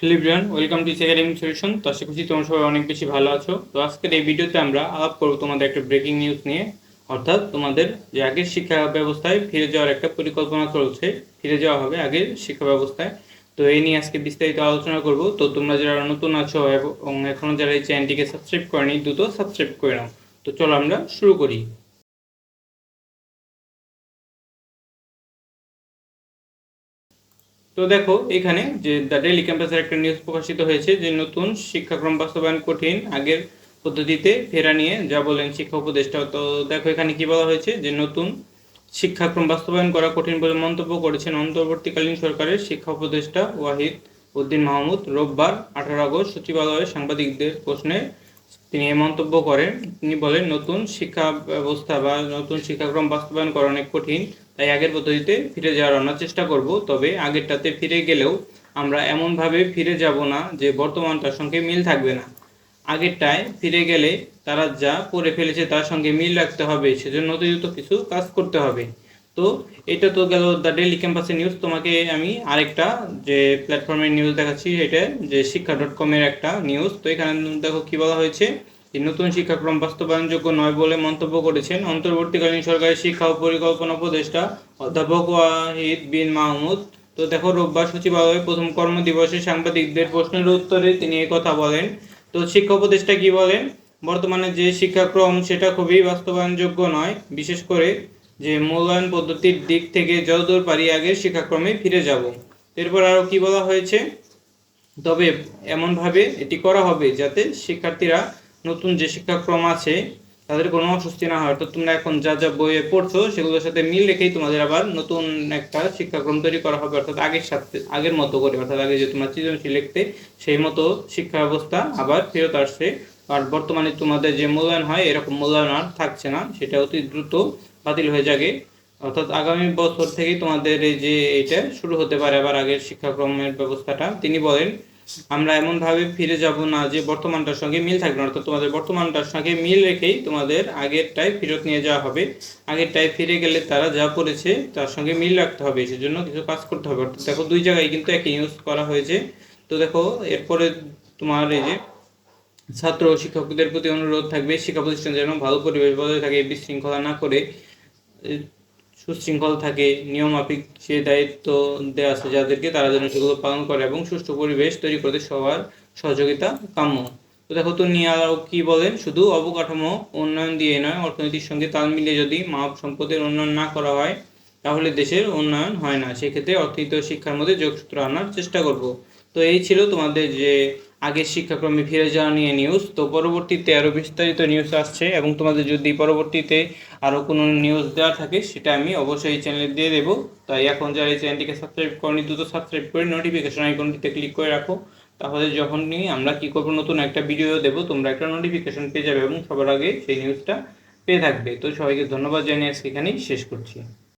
ফিলিপিয়ান welcome to academy solution তো আশা করছি তোমরা সবাই অনেক বেশি ভালো আছো। তো আজকের এই ভিডিওতে আমরা আলাপ করব তোমাদের একটা ব্রেকিং নিউজ নিয়ে। অর্থাৎ তোমাদের যে আগের শিক্ষা ব্যবস্থায় ফিরে যাওয়ার একটা পরিকল্পনা চলছে। ফিরে যাওয়া হবে আগের শিক্ষা ব্যবস্থায়। তো এই নিয়ে আজকে বিস্তারিত আলোচনা করব। তো তোমরা যারা নতুন আছো এবং এখনও যারা এই চ্যানেলটিকে সাবস্ক্রাইব করেনি, দ্রুত সাবস্ক্রাইব করে নাও। তো চলো আমরা শুরু করি। তো দেখো, এখানে যে দ্য ডেলি ক্যাম্পাসের একটা নিউজ প্রকাশিত হয়েছে যে নতুন শিক্ষাক্রম বাস্তবায়ন কঠিন আগের পদ্ধতিতে ফেরা নিয়ে যা বলেন শিক্ষা উপদেষ্টা। তো দেখো, এখানে কি বলা হয়েছে যে নতুন শিক্ষাক্রম বাস্তবায়ন করা কঠিন বলে মন্তব্য করেছেন অন্তর্বর্তীকালীন সরকারের শিক্ষা উপদেষ্টা ওয়াহিদ উদ্দিন মাহমুদ। রোববার আঠারো আগস্ট সচিবালয়ে সাংবাদিকদের প্রশ্নে তিনি এই মন্তব্য করেন। তিনি বলেন, নতুন শিক্ষা ব্যবস্থা বা নতুন শিক্ষাক্রম বাস্তবায়ন করা অনেক কঠিন, তাই আগের পদ্ধতিতে ফিরে যাওয়ার অনার চেষ্টা করব। তবে আগেরটাতে ফিরে গেলেও আমরা এমনভাবে ফিরে যাব না যে বর্তমানটার সঙ্গে মিল থাকবে না। আগেরটায় ফিরে গেলে তারা যা করে ফেলেছে তার সঙ্গে মিল রাখতে হবে, সেজন্য অতিরিক্ত কিছু কাজ করতে হবে। তো এটা তো গেল দ্য ডেলি ক্যাম্পাসের নিউজ তোমাকে আমি আরেকটা যে প্ল্যাটফর্মের নিউজ দেখাচ্ছি, এটা যে শিক্ষা ডট কমের একটা নিউজ তো এখানে দেখো কি বলা হয়েছে যে নতুন শিক্ষাক্রম বাস্তবায়নযোগ্য নয় বলে মন্তব্য করেছেন অন্তর্বর্তীকালীন সরকারের শিক্ষা ও পরিকল্পনা উপদেষ্টা অধ্যাপক ওয়াহিদ বিন মাহমুদ। তো দেখো, রোববার সচিবালয়ে প্রথম কর্মদিবসে সাংবাদিকদের প্রশ্নের উত্তরে তিনি এই কথা বলেন। তো শিক্ষা উপদেষ্টা কি বলেন? বর্তমানে যে শিক্ষাক্রম, সেটা খুবই বাস্তবায়নযোগ্য নয়। বিশেষ করে যে মূল্যায়ন পদ্ধতির দিক থেকে যতদূর পারি আগে শিক্ষাক্রমে ফিরে যাব। এরপর আরও কি বলা হয়েছে? তবে এমনভাবে এটি করা হবে যাতে শিক্ষার্থীরা নতুন যে শিক্ষাক্রম আছে, তাদের কোনো অস্বস্তি না হয়। অর্থাৎ তোমরা এখন যা যা বইয়ে পড়ছো, সেগুলোর সাথে মিল রেখেই তোমাদের আবার নতুন একটা শিক্ষাক্রম তৈরি করা হবে। অর্থাৎ আগের সাথে আগের মতো করে। অর্থাৎ আগে যে তোমরা সৃজনশীল লিখতে, সেই মতো শিক্ষা ব্যবস্থা আবার ফেরত আসছে। আর বর্তমানে তোমাদের যে মূল্যায়ন হয়, এরকম মূল্যায়ন আর থাকছে না। সেটা অতি দ্রুত বাতিল হয়ে যাবে। অর্থাৎ আগামী বছর থেকেই তোমাদের এই যে এটা শুরু হতে পারে আবার আগের শিক্ষাক্রমের ব্যবস্থাটা, তিনি বলেন, আমরা এমনভাবে ফিরে যাব না যে বর্তমানটার সঙ্গে মিল থাকবে না। অর্থাৎ তোমাদের বর্তমানটার সঙ্গে মিল রেখেই তোমাদের আগেরটাই ফেরত নিয়ে যাওয়া হবে। আগেরটায় ফিরে গেলে তারা যা পড়েছে তার সঙ্গে মিল রাখতে হবে, সেজন্য কিছু কাজ করতে হবে। অর্থাৎ দেখো, দুই জায়গায় কিন্তু একই ইউজ করা হয়েছে। তো দেখো, এরপরে তোমার এই যে ছাত্র ও শিক্ষকদের প্রতি অনুরোধ থাকবে, শিক্ষা প্রতিষ্ঠান যেন ভালো পরিবেশ বজায় থাকে বিশৃঙ্খলা না করে সুশৃঙ্খল থাকে, নিয়মাফিক সে দায়িত্ব দেওয়া আছে যাদেরকে, তারা যেন সেগুলো পালন করে এবং সুষ্ঠু পরিবেশ তৈরি করতে সবার সহযোগিতা কাম্য। তো দেখো, তো নিয়ে আরও কি বলেন? শুধু অবকাঠামো উন্নয়ন দিয়ে নয়, অর্থনীতির সঙ্গে তাল মিলিয়ে যদি মানব সম্পদের উন্নয়ন না করা হয়, তাহলে দেশের উন্নয়ন হয় না। সেক্ষেত্রে অর্থনীতি ও শিক্ষার মধ্যে যোগসূত্র আনার চেষ্টা করব। তো এই ছিল তোমাদের যে আগের শিক্ষাক্রমে ফিরে যাওয়া নিয়ে নিউজ তো পরবর্তীতে আরও বিস্তারিত নিউজ আসছে এবং তোমাদের যদি পরবর্তীতে আরও কোনো নিউজ দেওয়া থাকে, সেটা আমি অবশ্যই এই চ্যানেলে দিয়ে দেবো। তাই এখন যারা এই চ্যানেলটিকে সাবস্ক্রাইব করনি, দ্রুত সাবস্ক্রাইব করে নোটিফিকেশন আইকনটিতে ক্লিক করে রাখো। তাহলে যখনই আমরা কী করব, নতুন একটা ভিডিও দেবো, তোমরা একটা নোটিফিকেশন পেয়ে যাবে এবং সবার আগে সেই নিউজটা পেয়ে থাকবে। তো সবাইকে ধন্যবাদ জানিয়ে আজকে এখানেই শেষ করছি।